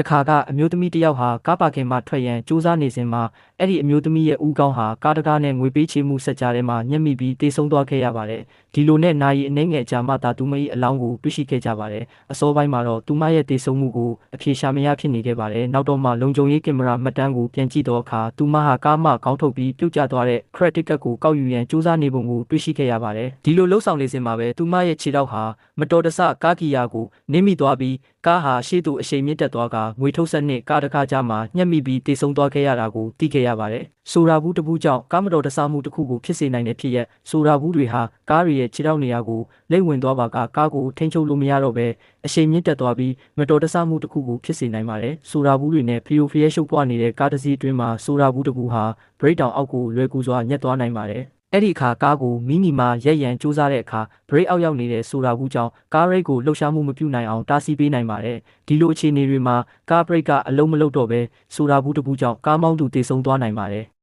တခါကအမျိုးသမီးတစ်ယောက်ဟာကားပါကင်မှာထွက်ရန်စူးစမ်းနေစဉ်မှာအဲ့ဒီအမျိုးသမီးရဲ့ဦးခေါင်းဟာကားတကားနဲ့ငွေပေးချေမှုဆက်ကြားထဲမှာညှက်မိပြီးတေဆုံးသွားခဲ့ရပါတယ်ဒီလိုနဲ့နာရီအနှဲငယ်အကြာမှသာသူမ၏အလောင်းကိုတွေ့ရှိခဲ့ကြပါတယ်အစောပိုင်းမှာတော့သူမရဲ့တေဆုံးမှုကိုအဖြေရှာမရဖြစ်နေခဲ့ပါတယ်နောက်တော့မှလုံခြုံရေးကင်မရာမှတ်တမ်းကိုပြန်ကြည့်တော့အခါသူမဟာကားမှခေါင်းထုတ်ပြီးပြုတ်ကျသွားတဲ့ credit ticket ကိုကောက်ယူရန်စူးစမ်းနေပုံကိုတွေ့ရှိခဲ့ရပါတယ်ဒီလိုလှုပ်ဆောင်နေစဉ်မှာပဲသူမရဲ့ခြေထောက်ဟာမတော်တဆကားကီယာကိုနင်းမိသွားပြီးကားဟာရှေ့သို့အရှိန်မြင့်တက်သွားကငွေထုတ်ဆက်နှင့်ကားတစ်ခါကြားမှာညှက်မိပြီးတေဆုံးသွားခဲ့ရတာကိုသိခဲ့ရပါတယ်ဆိုရာဘူးတစ်ခုကြောင့်ကားမတော်တဆမှုတစ်ခုကိုဖြစ်စေနိုင်တဲ့ဖြစ်ရက်ဆိုရာဘူးတွေဟာကားတွေရဲ့ခြေထောက်နေရာကိုလိမ့်ဝင်သွားပါကကားကိုထိန်းချုပ်လို့မရတော့ဘဲအရှိန်မြင့်တက်သွားပြီးမတော်တဆမှုတစ်ခုကိုဖြစ်စေနိုင်ပါတယ်ဆိုရာဘူးတွေနဲ့ဖီယိုဖီယဲရှုပ်ပွားနေတဲ့ကားတစ်စီးအတွင်းမှာဆိုရာဘူးတစ်ခုဟာ break down အောက်ကိုလွယ်ကူစွာညက်သွားနိုင်ပါတယ် အဲ့ဒီအခါကားကိုမိမိမှာရက်ရန်စူးစမ်းတဲ့အခါ break အောက်ရောက်နေတဲ့ဆိုတာဘူးကြောင့်ကားရိတ်ကိုလှုပ်ရှားမှုမပြုနိုင်အောင်တားဆီးပေးနိုင်ပါတယ်ဒီလိုအခြေအနေတွေမှာကား break ကအလုံးမလုံးတော့ပဲဆိုတာဘူးတစ်ခုကြောင့်ကားမောင်းသူတေဆုံးသွားနိုင်ပါတယ်